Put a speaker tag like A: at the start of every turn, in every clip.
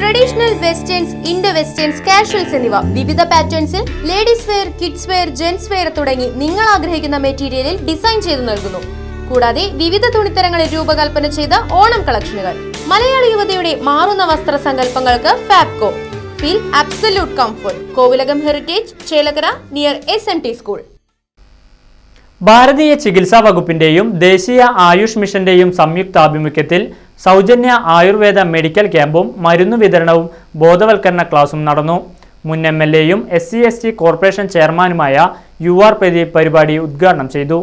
A: Traditional westerns Indo westerns casuals എന്നിവ. വിവിധ പാറ്റേൺസിൽ ladies wear kids wear gents wear തുടങ്ങി നിങ്ങൾ ആഗ്രഹിക്കുന്ന മെറ്റീരിയലിൽ ഡിസൈൻ ചെയ്തു നൽകുന്നു. കൂടാതെ വിവിധ തുണിത്തരങ്ങളിൽ രൂപകൽപ്പന ചെയ്ത ഓണം കളക്ഷനുകൾ. മലയാളി യുവതയുടെ മാറുന്ന വസ്ത്ര സങ്കല്പങ്ങൾക്ക് Fabco feel absolute comfort Kovilakam heritage Chelakkara near S N T school
B: ഭാരതീയ ചികിത്സാ വകുപ്പിന്റെയും ദേശീയ ആയുഷ് മിഷന്റെയും സംയുക്താഭിമുഖ്യത്തിൽ സൗജന്യ ആയുർവേദ മെഡിക്കൽ ക്യാമ്പും മരുന്നു വിതരണവും ബോധവൽക്കരണ ക്ലാസും നടന്നു. മുൻ എം എൽ എയും S C S T corporation ചെയർമാനുമായ യു ആർ പ്രദീപ് പരിപാടി ഉദ്ഘാടനം ചെയ്തു.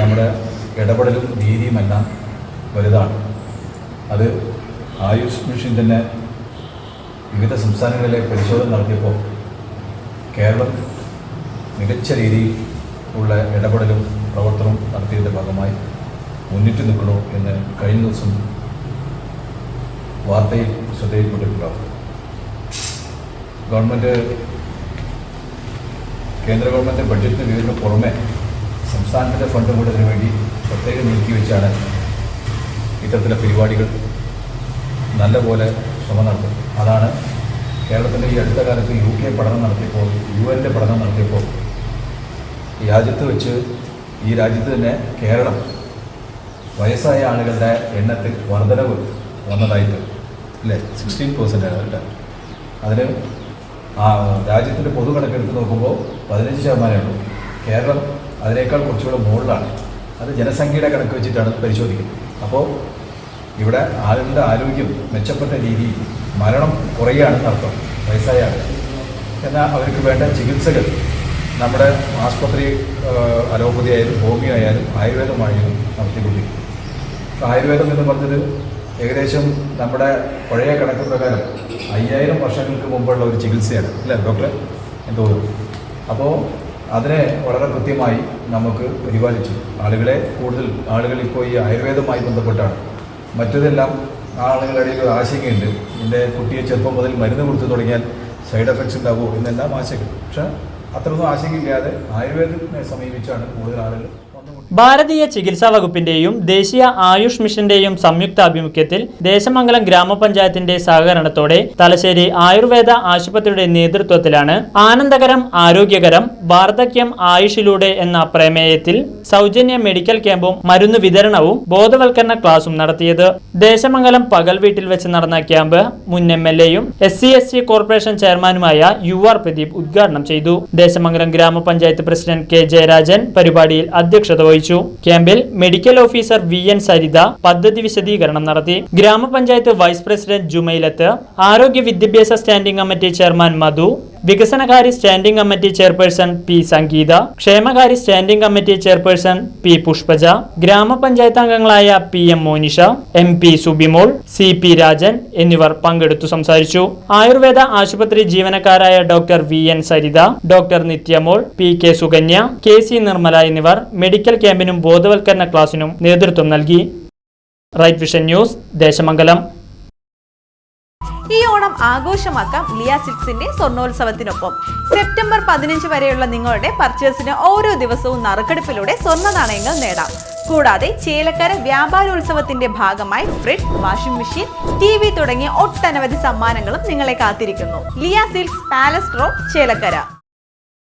C: നമ്മുടെ ഇടപെടലും രീതിയുമെല്ലാം വലുതാണ്. അത് ആയുഷ് മിഷൻ തന്നെ വിവിധ സംസ്ഥാനങ്ങളിലെ പരിശോധന നടത്തിയപ്പോൾ കേരളം മികച്ച രീതിയിൽ ഉള്ള ഇടപെടലും പ്രവർത്തനവും നടത്തിയതിന്റെ ഭാഗമായി മുന്നിട്ട് നിൽക്കണോ എന്ന് കഴിഞ്ഞ ദിവസം വാർത്തയിൽ ശ്രദ്ധയിൽപ്പെട്ടിട്ടുണ്ടാവും. ഗവൺമെന്റ് കേന്ദ്ര ഗവൺമെന്റ് ബഡ്ജറ്റിന് വിവരം പുറമെ സംസ്ഥാനത്തിന്റെ ഫണ്ട് കൂടെ ഇതിനു വേണ്ടി പ്രത്യേകം നീക്കി വെച്ചാണ് ഇത്തരത്തിലെ പരിപാടികൾ നല്ലപോലെ ശ്രമം നടത്തുന്നത്. അതാണ് കേരളത്തിന്റെ ഈ അടുത്ത കാലത്ത് യു കെ പഠനം നടത്തിയപ്പോൾ യു എന്റെ പഠനം നടത്തിയപ്പോൾ രാജ്യത്ത് വെച്ച് ഈ രാജ്യത്ത് തന്നെ കേരളം വയസ്സായ ആളുകളുടെ എണ്ണത്തിൽ വർധനവ് വന്നതായിട്ട് അല്ലേ? സിക്സ്റ്റീൻ പെർസെന്റ് ആണ് അതിന് ആ രാജ്യത്തിന്റെ പൊതു കണക്കെടുത്ത് നോക്കുമ്പോൾ പതിനഞ്ച് ശതമാനമേ ഉള്ളൂ. കേരളം അതിനേക്കാൾ കുറച്ചുകൂടെ മുകളിലാണ് അത് ജനസംഖ്യയുടെ കണക്ക് വെച്ചിട്ടാണ് പരിശോധിക്കുന്നത്. അപ്പോൾ ഇവിടെ ആളുകളുടെ ആരോഗ്യം മെച്ചപ്പെട്ട രീതിയിൽ മരണം കുറയുകയാണെന്ന് അർത്ഥം വയസ്സായ എന്നാൽ അവർക്ക് വേണ്ട ചികിത്സകൾ നമ്മുടെ ആസ്പത്രി അലോപ്പതി ആയാലും ഹോമിയോ ആയാലും ആയുർവേദമായാലും നടത്തിക്കൊണ്ടിരിക്കും ആയുർവേദം എന്ന് പറഞ്ഞത് ഏകദേശം നമ്മുടെ പഴയ കണക്ക് പ്രകാരം അയ്യായിരം വർഷങ്ങൾക്ക് മുമ്പുള്ള ഒരു ചികിത്സയാണ് അല്ലേ ഡോക്ടർ എന്തോ അപ്പോൾ അതിനെ വളരെ കൃത്യമായി നമുക്ക് പരിപാലിച്ചു. ആളുകളെ കൂടുതൽ ആളുകൾ ഇപ്പോൾ ഈ ആയുർവേദവുമായി ബന്ധപ്പെട്ടാണ്. മറ്റതെല്ലാം ആളുകളുടെ ഒരു ആശങ്കയുണ്ട്. എന്റെ കുട്ടിയെ ചെറുപ്പം മുതൽ മരുന്ന് കൊടുത്തു തുടങ്ങിയാൽ സൈഡ് എഫക്ട്സ് ഉണ്ടാവുമോ എന്നെല്ലാം ആശങ്ക. പക്ഷേ അത്രയൊന്നും ആശങ്കയില്ലാതെ ആയുർവേദത്തിനെ സമീപിച്ചാണ് കൂടുതൽ ആളുകൾ
B: ഭാരതീയ ചികിത്സാ വകുപ്പിന്റെയും ദേശീയ ആയുഷ് മിഷന്റെയും സംയുക്ത ആഭിമുഖ്യത്തിൽ ദേശമംഗലം ഗ്രാമപഞ്ചായത്തിന്റെ സഹകരണത്തോടെ തലശ്ശേരി ആയുർവേദ ആശുപത്രിയുടെ നേതൃത്വത്തിലാണ് ആനന്ദകരം ആരോഗ്യകരം വാർദ്ധക്യം ആയുഷിലൂടെ എന്ന പ്രമേയത്തിൽ സൗജന്യ മെഡിക്കൽ ക്യാമ്പും മരുന്ന് വിതരണവും ബോധവൽക്കരണ ക്ലാസും നടത്തിയത്. ദേശമംഗലം പകൽ വീട്ടിൽ വെച്ച് നടന്ന ക്യാമ്പ് മുൻ എം എൽ എയും എസ് സി എസ് കോർപ്പറേഷൻ ചെയർമാനുമായ യു ആർ പ്രദീപ് ഉദ്ഘാടനം ചെയ്തു. ദേശമംഗലം ഗ്രാമപഞ്ചായത്ത് പ്രസിഡന്റ് കെ ജയരാജൻ പരിപാടിയിൽ അധ്യക്ഷത വഹിച്ചു. ക്യാമ്പിൽ medical officer V N Saritha പദ്ധതി വിശദീകരണം നടത്തി. ഗ്രാമപഞ്ചായത്ത് വൈസ് പ്രസിഡന്റ് ജുമൈലത്ത് ആരോഗ്യ വിദ്യാഭ്യാസ സ്റ്റാൻഡിംഗ് കമ്മിറ്റി ചെയർമാൻ മധു വികസനകാര്യ standing committee chairperson P Sangeetha ക്ഷേമകാര്യ standing committee chairperson P Pushpaja ഗ്രാമപഞ്ചായത്ത് അംഗങ്ങളായ P M Monisha M P Subimol C P Rajan എന്നിവർ പങ്കെടുത്തു സംസാരിച്ചു. ആയുർവേദ ആശുപത്രി ജീവനക്കാരായ doctor V N Saritha doctor Nithyamol P K Sukanya K C Nirmala എന്നിവർ medical ക്യാമ്പിനും ബോധവൽക്കരണ ക്ലാസിനും നേതൃത്വം നൽകി. Right vision news Desamangalam.
D: ഈ ഓണം ആഘോഷമാക്കാം ലിയ സിക്സിന്റെ സ്വർണോത്സവത്തിനൊപ്പം സെപ്റ്റംബർ പതിനഞ്ച് വരെയുള്ള നിങ്ങളുടെ പർച്ചേസിന് ഓരോ ദിവസവും നറുക്കെടുപ്പിലൂടെ സ്വർണ നാണയങ്ങൾ നേടാം. കൂടാതെ ചേലക്കര വ്യാപാരോത്സവത്തിന്റെ ഭാഗമായി fridge washing machine T V തുടങ്ങിയ ഒട്ടനവധി സമ്മാനങ്ങളും നിങ്ങളെ കാത്തിരിക്കുന്നു. Liya silks palace road Chelakkara.